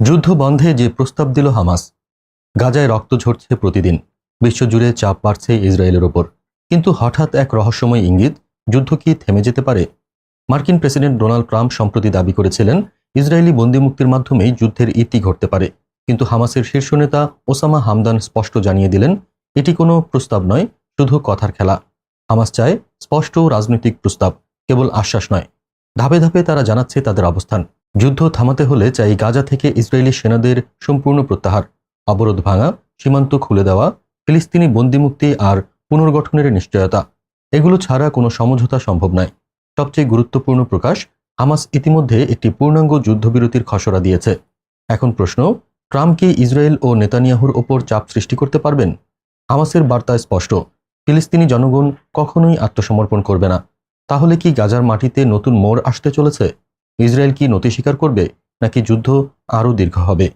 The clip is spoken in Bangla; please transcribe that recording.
যুদ্ধ বন্ধে যে প্রস্তাব দিল হামাস, গাজায় রক্ত ঝরছে প্রতিদিন, বিশ্বজুড়ে চাপ বাড়ছে ইসরায়েলের ওপর। কিন্তু হঠাৎ এক রহস্যময় ইঙ্গিত, যুদ্ধ কি থেমে যেতে পারে? মার্কিন প্রেসিডেন্ট ডোনাল্ড ট্রাম্প সম্প্রতি দাবি করেছিলেন, ইসরায়েলি বন্দিমুক্তির মাধ্যমেই যুদ্ধের ইতি ঘটতে পারে। কিন্তু হামাসের শীর্ষ নেতা ওসামা হামদান স্পষ্ট জানিয়ে দিলেন, এটি কোনো প্রস্তাব নয়, শুধু কথার খেলা। হামাস চায় স্পষ্ট রাজনৈতিক প্রস্তাব, কেবল আশ্বাস নয়। ধাপে ধাপে তারা জানাচ্ছে তাদের অবস্থান। যুদ্ধ থামাতে হলে চাই গাজা থেকে ইসরায়েলি সেনাদের সম্পূর্ণ প্রত্যাহার। অবরোধ ভাঙা, সীমান্ত খুলে দেওয়া, ফিলিস্তিনি বন্দিমুক্তি আর পুনর্গঠনের নিশ্চয়তা। এগুলো ছাড়া কোনো সমঝোতা সম্ভব নয়। সবচেয়ে গুরুত্বপূর্ণ প্রকাশ, হামাস ইতিমধ্যে একটি পূর্ণাঙ্গ যুদ্ধবিরতির খসড়া দিয়েছে। এখন প্রশ্ন, ট্রাম্প কি ইসরায়েল ও নেতানিয়াহুর ওপর চাপ সৃষ্টি করতে পারবেন? হামাসের বার্তা স্পষ্ট, ফিলিস্তিনি জনগণ কখনোই আত্মসমর্পণ করবে না। তাহলে কি গাজার মাটিতে নতুন মোড় আসতে চলেছে? ইসরায়েল কি নতি স্বীকার করবে নাকি যুদ্ধ আরও দীর্ঘ হবে?